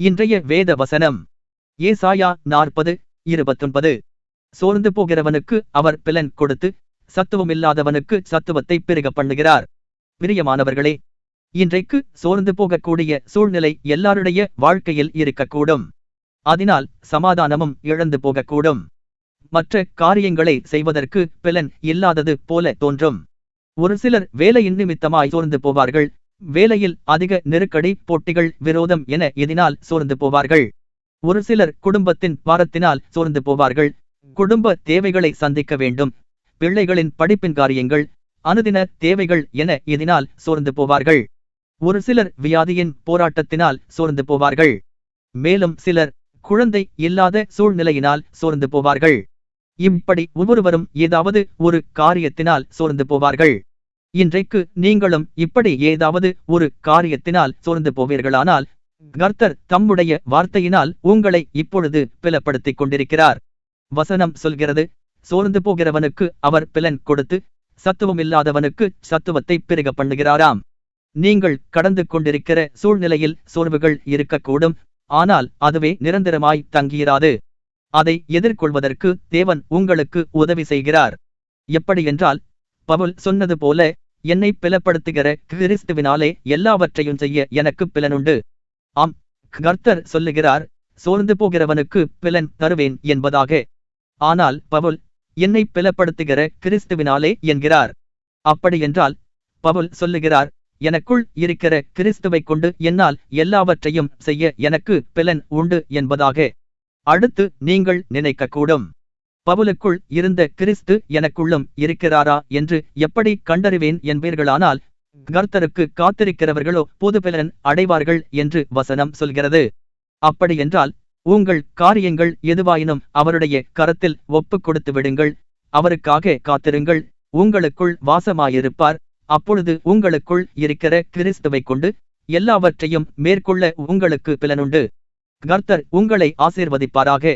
இன்றைய வேத வசனம். ஏசாயா நாற்பது இருபத்தொன்பது. சோர்ந்து போகிறவனுக்கு அவர் பிலன் கொடுத்து சத்துவமில்லாதவனுக்கு சத்துவத்தை பெருக பண்ணுகிறார். பிரியமானவர்களே இன்றைக்கு சோர்ந்து போகக்கூடிய சூழ்நிலை எல்லாருடைய வாழ்க்கையில் இருக்கக்கூடும். அதனால் சமாதானமும் இழந்து போகக்கூடும். மற்ற காரியங்களை செய்வதற்கு பிலன் இல்லாதது போல தோன்றும். ஒரு சிலர் வேலையின் நிமித்தமாய் சோர்ந்து போவார்கள் வேலையில் அதிக நெருக்கடி போட்டிகள் விரோதம் என எதினால் சோர்ந்து போவார்கள். ஒரு சிலர் குடும்பத்தின் பாரத்தினால் சோர்ந்து போவார்கள். குடும்ப தேவைகளை சந்திக்க வேண்டும். பிள்ளைகளின் படிப்பின் காரியங்கள் அனுதின தேவைகள் என எதினால் சோர்ந்து போவார்கள். ஒரு சிலர் வியாதியின் போராட்டத்தினால் சோர்ந்து போவார்கள். மேலும் சிலர் குழந்தை இல்லாத சூழ்நிலையினால் சோர்ந்து போவார்கள். இப்படி ஒவ்வொருவரும் ஏதாவது ஒரு காரியத்தினால் சோர்ந்து போவார்கள். இன்றைக்கு நீங்களும் இப்படி ஏதாவது ஒரு காரியத்தினால் சோர்ந்து போவீர்களானால் கர்த்தர் தம்முடைய வார்த்தையினால் உங்களை இப்பொழுது பிளப்படுத்திக் கொண்டிருக்கிறார். வசனம் சொல்கிறது சோர்ந்து போகிறவனுக்கு அவர் பிலன் கொடுத்து சத்துவமில்லாதவனுக்கு சத்துவத்தை பெருக பண்ணுகிறாராம். நீங்கள் கடந்து கொண்டிருக்கிற சூழ்நிலையில் சோர்வுகள் இருக்கக்கூடும் ஆனால் அதுவே நிரந்தரமாய் தங்கியிராது அதை எதிர்கொள்வதற்கு தேவன் உங்களுக்கு உதவி செய்கிறார். எப்படியென்றால் பவுல் சொன்னது போல என்னை பிளப்படுத்துகிற கிறிஸ்துவினாலே எல்லாவற்றையும் செய்ய எனக்கு பிலனுண்டு ஆம் கர்த்தர் சொல்லுகிறார் சோர்ந்து போகிறவனுக்கு பிலன் தருவேன் என்பதாக. ஆனால் பவுல் என்னை பிளப்படுத்துகிற கிறிஸ்துவினாலே என்கிறார். அப்படியென்றால் பவுல் சொல்லுகிறார் எனக்குள் இருக்கிற கிறிஸ்துவைக் கொண்டு என்னால் எல்லாவற்றையும் செய்ய எனக்கு பிலன் உண்டு என்பதாக. அடுத்து நீங்கள் நினைக்கக்கூடும். பவுலுக்குள் இருந்த கிறிஸ்து எனக்குள்ளும் இருக்கிறாரா என்று எப்படி கண்டறிவேன் என்பீர்களானால் கர்த்தருக்கு காத்திருக்கிறவர்களோ பொது அடைவார்கள் என்று வசனம் சொல்கிறது. அப்படியென்றால் உங்கள் காரியங்கள் எதுவாயினும் அவருடைய கரத்தில் ஒப்புக் கொடுத்து விடுங்கள். அவருக்காக காத்திருங்கள். உங்களுக்குள் வாசமாயிருப்பார். அப்பொழுது உங்களுக்குள் இருக்கிற கிறிஸ்துவைக் கொண்டு எல்லாவற்றையும் மேற்கொள்ள உங்களுக்கு பிலனுண்டு கர்த்தர் உங்களை ஆசீர்வதிப்பாராக.